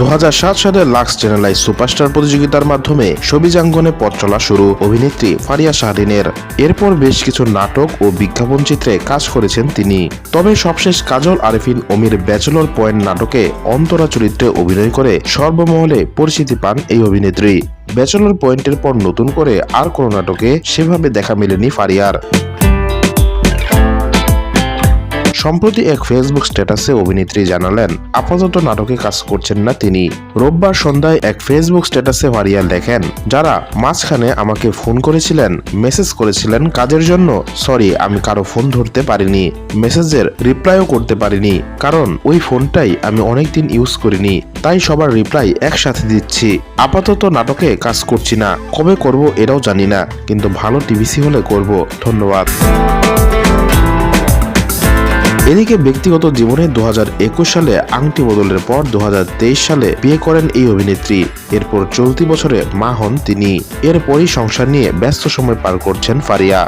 দু হাজার সাত সালে লাক্স চ্যানেলাই সুপারস্টার প্রতিযোগিতার মাধ্যমে ছবিজাঙ্গনে পথ চলা শুরু অভিনেত্রী ফারিয়া শাহরিনের। এরপর বেশ কিছু নাটক ও বিজ্ঞাপন চিত্রে কাজ করেছেন তিনি। তবে সবশেষ কাজল আরেফিন অমির ব্যাচেলর পয়েন্ট নাটকে অন্তরা চরিত্রে অভিনয় করে সর্বমহলে পরিচিতি পান এই অভিনেত্রী। ব্যাচেলর পয়েন্টের পর নতুন করে আর কোনো নাটকে সেভাবে দেখা মেলেনি ফারিয়ার। সম্প্রতি এক ফেসবুক স্ট্যাটাসে অভিনেত্রী জানালেন, আপাতত নাটকে কাজ করছেন না তিনি। রোববার সন্ধ্যায় এক ফেসবুক স্ট্যাটাসে ফারিয়া লেখেন যারা মাঝখানে আমাকে ফোন করেছিলেন, মেসেজ করেছিলেন কাজের জন্য, সরি, আমি কারও ফোন ধরতে পারিনি, মেসেজের রিপ্লাইও করতে পারিনি, কারণ ওই ফোনটাই আমি অনেকদিন ইউজ করিনি, তাই সবার রিপ্লাই একসাথে দিচ্ছি। আপাতত নাটকে কাজ করছি না, কবে করব এটাও জানি না, কিন্তু ভালো টিভিসি হলে করব, ধন্যবাদ। এদিকে ব্যক্তিগত জীবনে দু হাজার একুশ সালে আংটি বদলের পর দুহাজার তেইশ সালে বিয়ে করেন এই অভিনেত্রী। এরপর চলতি বছরে মা হন তিনি। এরপরই সংসার নিয়ে ব্যস্ত সময় পার করছেন ফারিয়া।